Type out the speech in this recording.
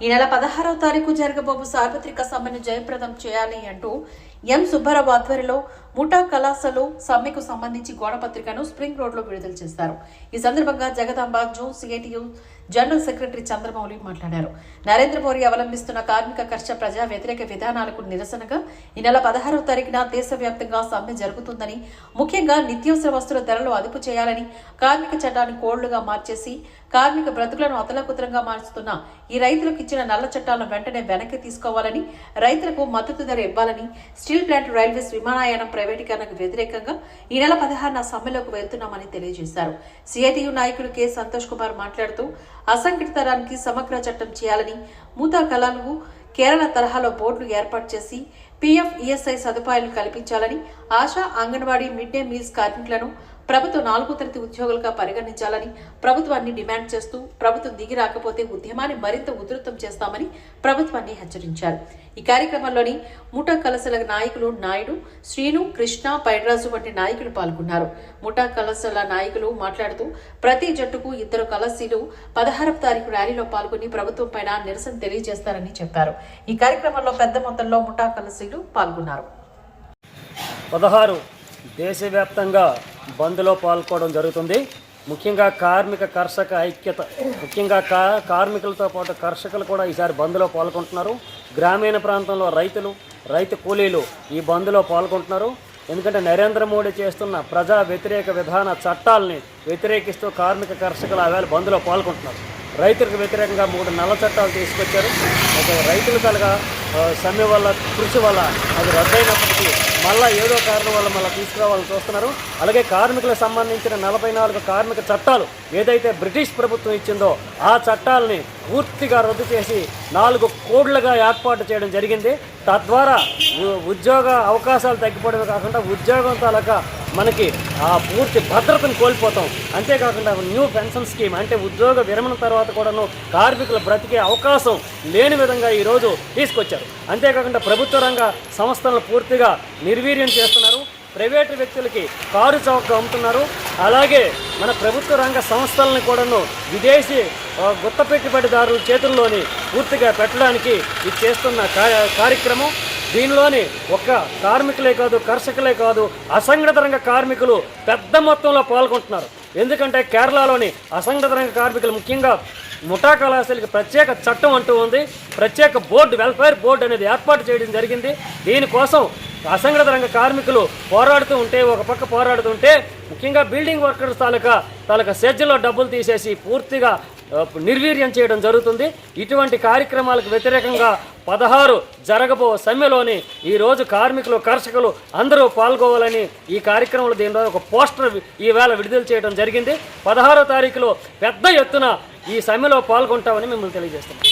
ఈ నెల పదహారవ తారీఖు జరగబోవు సార్వత్రిక సమ్మెను జయప్రదం చేయాలి అంటూ ఎం సుబ్బారావు ఆధ్వర్యంలో ముఠా కళాశాలలో సమ్మెకు సంబంధించి గోడపత్రికను స్ప్రింగ్ రోడ్లో విడుదల చేశారు. ఈ సందర్భంగా Jagadamba June CITU general secretary Chandramouli మాట్లాడారు. నరేంద్ర మోడీ అవలంబిస్తున్న కార్మిక కర్ష ప్రజా వ్యతిరేక విధానాలకు నిరసనగా ఈ నెల పదహారవ తారీఖున దేశవ్యాప్తంగా సమ్మె జరుగుతుందని ముఖ్యంగా నిత్యావసర వస్తువుల ధరలు అదుపు చేయాలని కార్మిక చట్టాన్ని కోళ్ళుగా మార్చేసి కార్మిక బ్రతుకులను అతలకుతలంగా మార్చుతున్న ఈ రైతులకు ఇచ్చిన నల్ల చట్టాలను వెంటనే వెనక్కి తీసుకోవాలని రైతులకు మద్దతు ధర ఇవ్వాలని స్టీల్ ప్లాంట్ రైల్వేస్ విమానయానం ప్రైవేటీకరణకు వ్యతిరేకంగా ఈ నెల పదహారున సమ్మెలోకి వెళ్తున్నామని తెలియజేశారు. సిఐటియు నాయకులు కె. సంతోష్ కుమార్ మాట్లాడుతూ అసంఘటితరానికి సమగ్ర చట్టం చేయాలని మూతా కళాలకు కేరళ తరహాలో బోర్డులు ఏర్పాటు చేసి పీఎఫ్ ఈఎస్ఐ సదుపాయాలు కల్పించాలని ASHA anganwadi mid day meals కార్మికులను ప్రభుత్వ నాలుగో తరగతి ఉద్యోగులుగా పరిగణించాలని ప్రభుత్వాన్ని డిమాండ్ చేస్తూ ప్రభుత్వం దిగి రాకపోతే ఉద్యమాన్ని మరింత ఉధృతం చేస్తామని ప్రభుత్వాన్ని హెచ్చరించారు. ఈ కార్యక్రమంలోని ముఠా కలసల నాయకులు నాయుడు శ్రీను కృష్ణ పైడ్రాజు వంటి నాయకులు పాల్గొన్నారు. ముఠా కలసల నాయకులు మాట్లాడుతూ ప్రతి జట్టుకు ఇద్దరు కలసీలు పదహారవ తారీఖు ర్యాలీలో పాల్గొని ప్రభుత్వం పైన నిరసన తెలియజేస్తారని చెప్పారు. ఈ కార్యక్రమంలో పెద్ద మొత్తంలో ముఠా కలసీలు పాల్గొన్నారు. పదహారు దేశవ్యాప్తంగా బంద్లో పాల్గొనడం జరుగుతుంది. ముఖ్యంగా కార్మిక కర్షక ఐక్యత ముఖ్యంగా కా కార్మికులతో పాటు కర్షకులు కూడా ఈసారి బంద్లో పాల్గొంటున్నారు. గ్రామీణ ప్రాంతంలో రైతులు రైతు కూలీలు ఈ బంద్లో పాల్గొంటున్నారు. ఎందుకంటే నరేంద్ర మోడీ చేస్తున్న ప్రజా వ్యతిరేక విధాన చట్టాలని వ్యతిరేకిస్తూ కార్మిక కర్షకులు ఆవేళ బంద్లో పాల్గొంటున్నారు. రైతులకు వ్యతిరేకంగా మూడు నల్ల చట్టాలు తీసుకొచ్చారు. ఒక రైతులు కలగా సమ్మె వల్ల కృషి వల్ల అది రద్దయినప్పటికీ మళ్ళా ఏదో కారణం వల్ల మళ్ళీ తీసుకురావాలని చూస్తున్నారు. అలాగే కార్మికులకు సంబంధించిన నలభై నాలుగు కార్మిక చట్టాలు ఏదైతే బ్రిటిష్ ప్రభుత్వం ఇచ్చిందో ఆ చట్టాలని పూర్తిగా రద్దు చేసి నాలుగు కోడ్లుగా ఏర్పాటు చేయడం జరిగింది. తద్వారా ఉ- ఉద్యోగ అవకాశాలు తగ్గిపోవడమే కాకుండా ఉద్యోగం తాలూకా మనకి ఆ పూర్తి భద్రతను కోల్పోతాం. అంతేకాకుండా న్యూ పెన్షన్ స్కీమ్ అంటే ఉద్యోగ విరమణ తర్వాత కూడాను కార్మికులు బ్రతికే అవకాశం లేని విధంగా ఈరోజు తీసుకొచ్చారు. అంతేకాకుండా ప్రభుత్వ రంగ సంస్థలను పూర్తిగా నిర్వీర్యం చేస్తున్నారు. ప్రైవేటు వ్యక్తులకి కారు చౌక అమ్ముతున్నారు. అలాగే మన ప్రభుత్వ రంగ సంస్థలను కూడాను విదేశీ గుత్త పెట్టుబడిదారుల చేతుల్లోని పూర్తిగా పెట్టడానికి ఇది చేస్తున్న కార్యక్రమం. దీనిలోని ఒక్క కార్మికులే కాదు కర్షకులే కాదు అసంఘటిత రంగ కార్మికులు పెద్ద మొత్తంలో పాల్గొంటున్నారు. ఎందుకంటే కేరళలోని అసంఘటిత రంగ కార్మికులు ముఖ్యంగా ముఠా కళాశాలకి ప్రత్యేక చట్టం అంటూ ఉంది. ప్రత్యేక బోర్డు వెల్ఫేర్ బోర్డు అనేది ఏర్పాటు చేయడం జరిగింది. దీనికోసం అసంఘటిత రంగ కార్మికులు పోరాడుతూ ఉంటే ఒక పక్క పోరాడుతుంటే ముఖ్యంగా బిల్డింగ్ వర్కర్స్ తాలూకా తాలూకా సెజ్జలో డబ్బులు తీసేసి పూర్తిగా నిర్వీర్యం చేయడం జరుగుతుంది. ఇటువంటి కార్యక్రమాలకు వ్యతిరేకంగా పదహారు జరగబో సమ్మెలోని ఈరోజు కార్మికులు కర్షకులు అందరూ పాల్గొవాలని ఈ కార్యక్రమంలో దీనిలో ఒక పోస్టర్ ఈవేళ విడుదల చేయడం జరిగింది. పదహారో తారీఖులో పెద్ద ఎత్తున ఈ సమ్మెలో పాల్గొంటామని మిమ్మల్ని తెలియజేస్తున్నాం.